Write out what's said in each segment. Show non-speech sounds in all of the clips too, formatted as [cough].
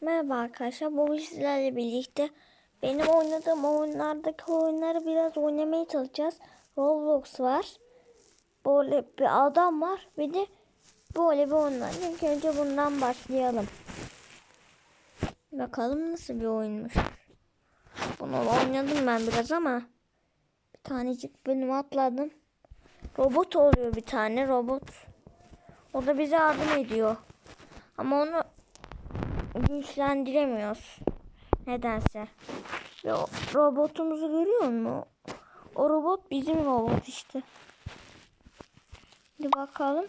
Merhaba arkadaşlar. Bugün sizlerle birlikte benim oynadığım oyunlardaki oyunları biraz oynamaya çalışacağız. Roblox var. Böyle bir adam var. Bir de böyle bir oyunlar. İlk önce bundan başlayalım. Bakalım nasıl bir oyunmuş. Bunu oynadım ben biraz ama bir tanecik bölüm atladım. Robot oluyor bir tane robot. O da bize yardım ediyor. Ama onu güçlendiremiyoruz. Nedense. Ve o robotumuzu görüyor musun? O robot bizim robot işte. Bir bakalım.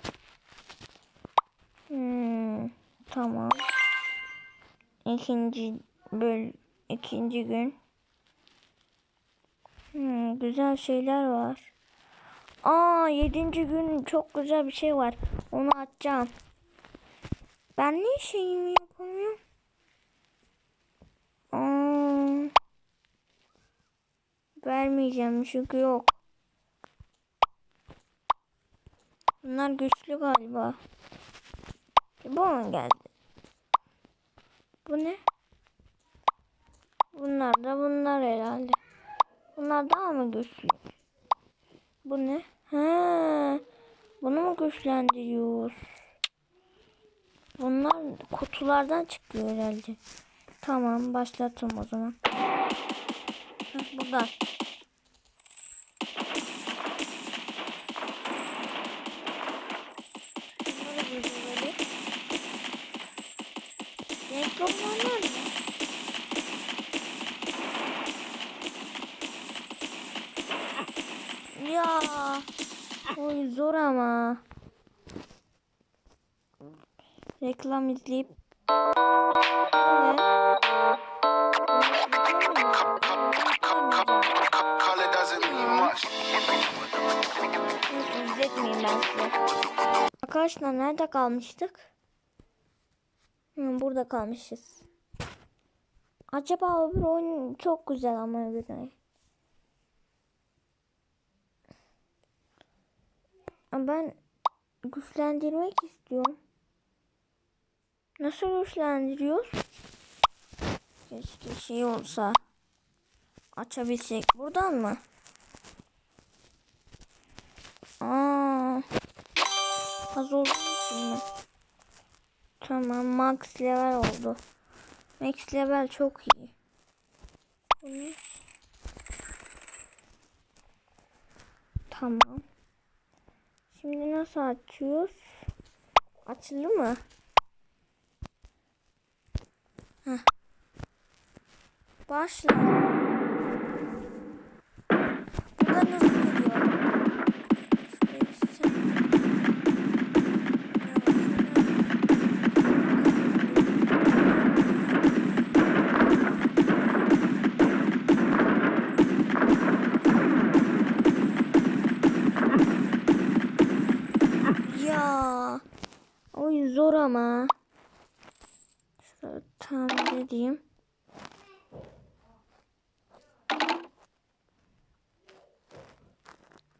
Hmm, tamam. İkinci böl ikinci gün. Hmm, güzel şeyler var. Aa yedinci gün çok güzel bir şey var. Onu açacağım. Ben niye şeyimi yapamıyorum? Vermeyeceğim çünkü yok. Bunlar güçlü galiba. Bu mu geldi? Bu ne? Bunlar da bunlar herhalde. Bunlar daha mı güçlü? Bu ne? Ha, bunu mu güçlendiriyoruz? Bunlar kutulardan çıkıyor herhalde. Tamam başlatım o zaman. Heh, böyle. Renkli olanlar? Ya. Oy zor ama. Reklam izleyip. İzletmeyeyim ben size. Arkadaşlar nerede kalmıştık? Hı, burada kalmışız. Acaba öbür oyun çok güzel ama öbür oyun. Ben güçlendirmek istiyorum. Nasıl güçlendiriyoruz? Keşke şey olsa. Açabilsek. Buradan mı? Aa. Az olduğu için mi? Tamam max level oldu. Max level çok iyi. Tamam. Şimdi nasıl açıyoruz? Açıldı mı? Başla. Burada nasıl gidiyor? Ya. Oy zor ama. Tamir edeyim.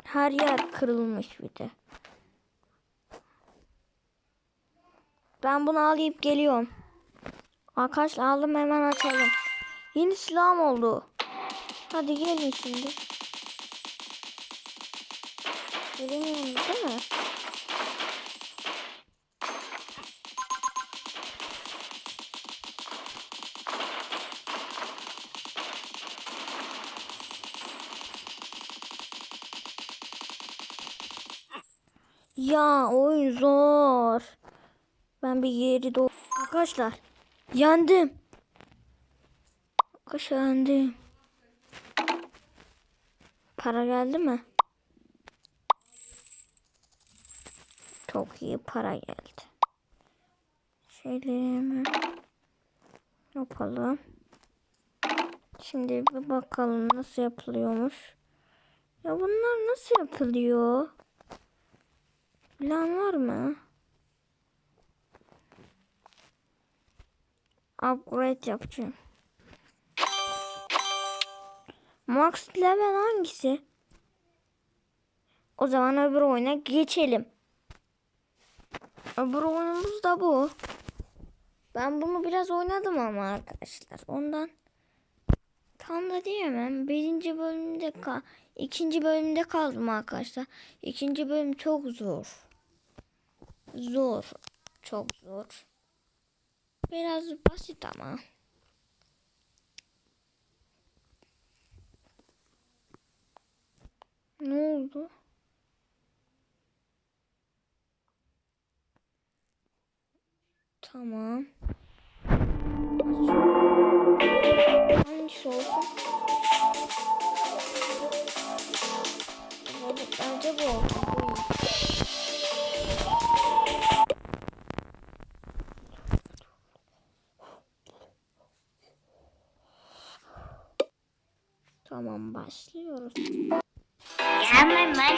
Her yer kırılmış bir de. Ben bunu alayım geliyorum. Arkadaşlar aldım hemen açalım. Yeni silahım oldu. Hadi gelin şimdi. Gelemiyoruz değil mi? Ya oyun zor. Ben bir yeri doğ... Arkadaşlar yendim. Arkadaşlar yendim. Para geldi mi? Çok iyi para geldi. Şeylerimi yapalım. Şimdi bir bakalım nasıl yapılıyormuş. Ya bunlar nasıl yapılıyor? Bilen var mı? Upgrade yapacağım. Max level hangisi? O zaman öbür oyuna geçelim. Öbür oyunumuz da bu. Ben bunu biraz oynadım ama arkadaşlar. Ondan tam da diyemem. Birinci bölümde kal, ikinci bölümde kaldım arkadaşlar. İkinci bölüm çok zor. Zor. Çok zor. Biraz basit ama. Ne oldu? Tamam. Hangisi olsun? Bence bu olsun. Bu iyi. Tamam başlıyoruz. Money.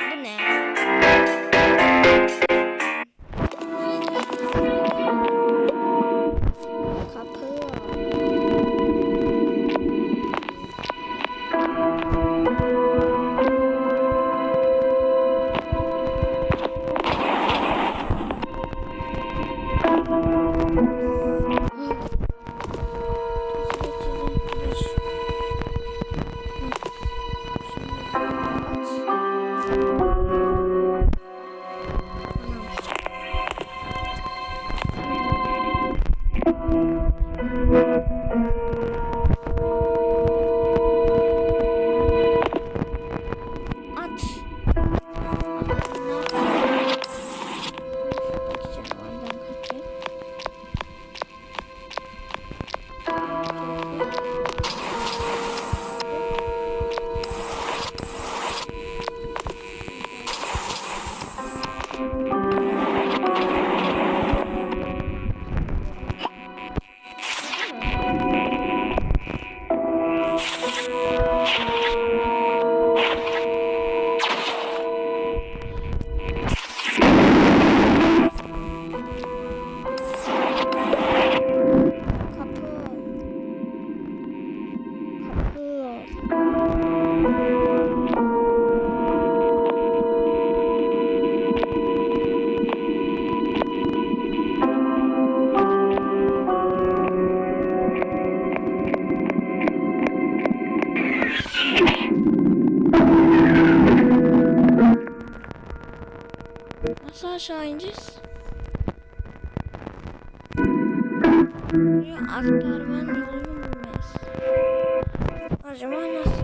Bu ne? Kapı. At. Nasıl aşağı ineceğiz? Ya aktarmanın yolunu bulmayız. Acaba nasıl?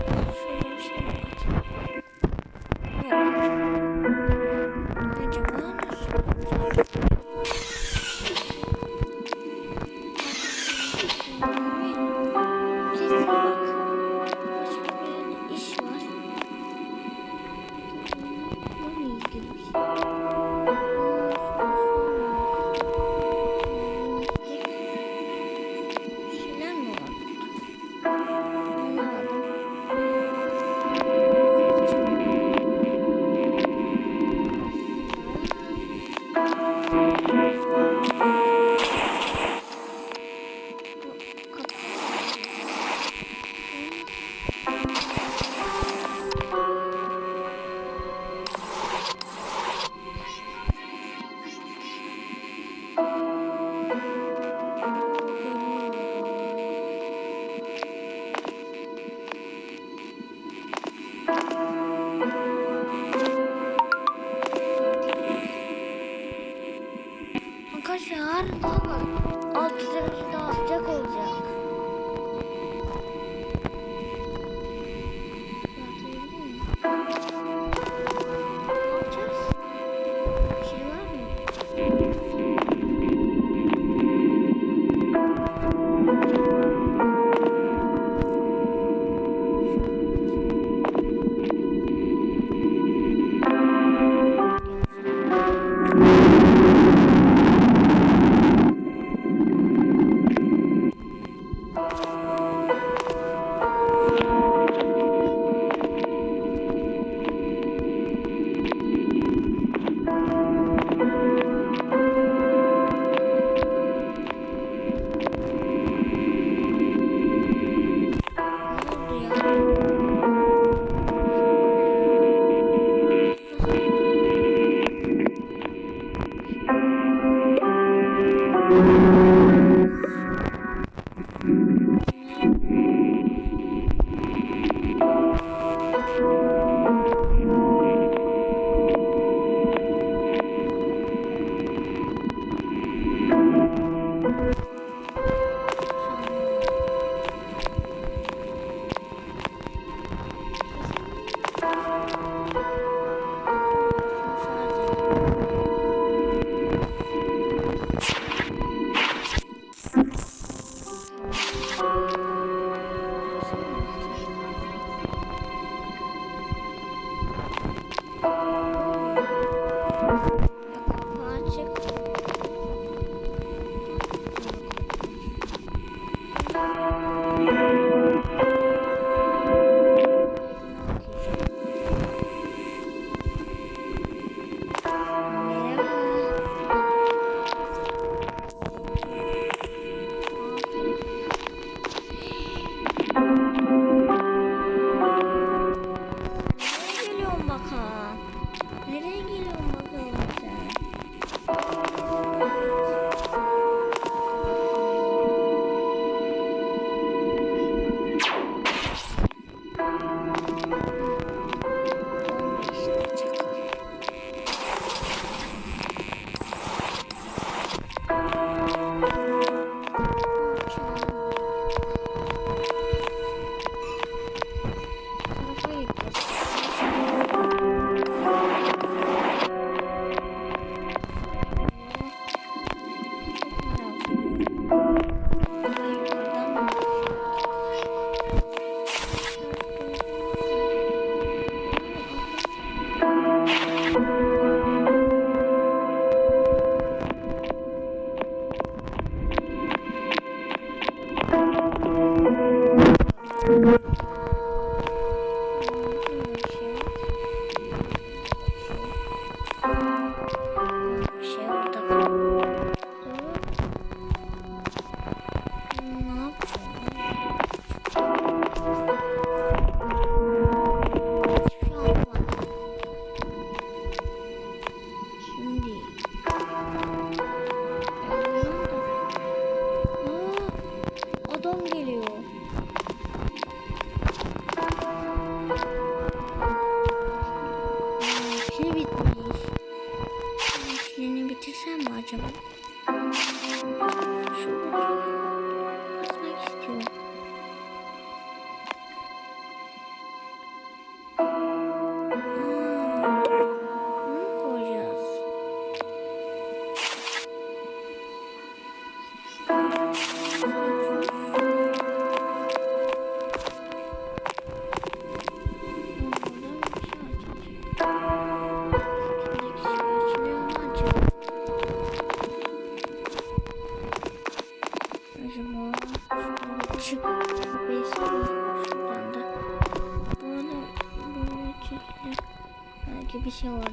听我的。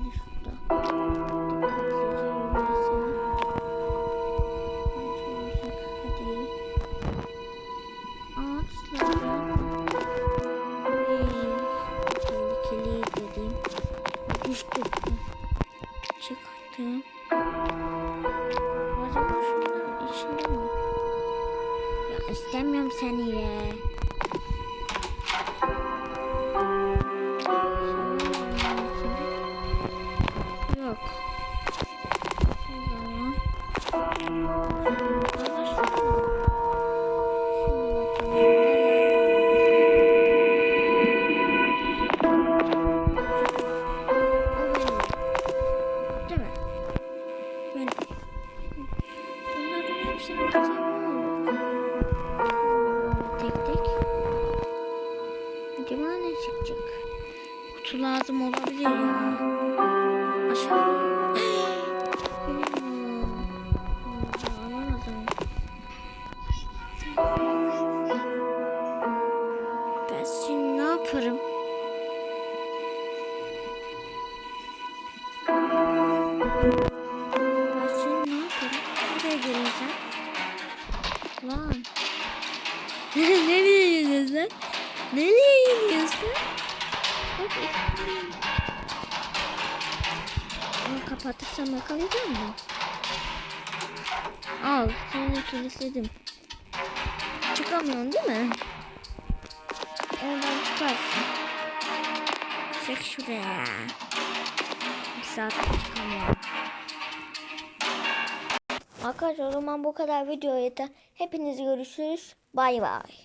这个姐姐有点想 su lazım olabilir ya. Aşağı. Ben şimdi ne yaparım? Lan. [laughs] Nereye gidiyorsun? Nereye gidiyorsun? Bunu kapatırsam yakalayacağım mı? Al seni kilitledim. Çıkamıyorsun değil mi? Oradan çıkarsın. Çek şuraya. Bir saat çıkamıyorum. Arkadaşlar o zaman bu kadar video yeter. Hepinizi görüşürüz. Bay bay.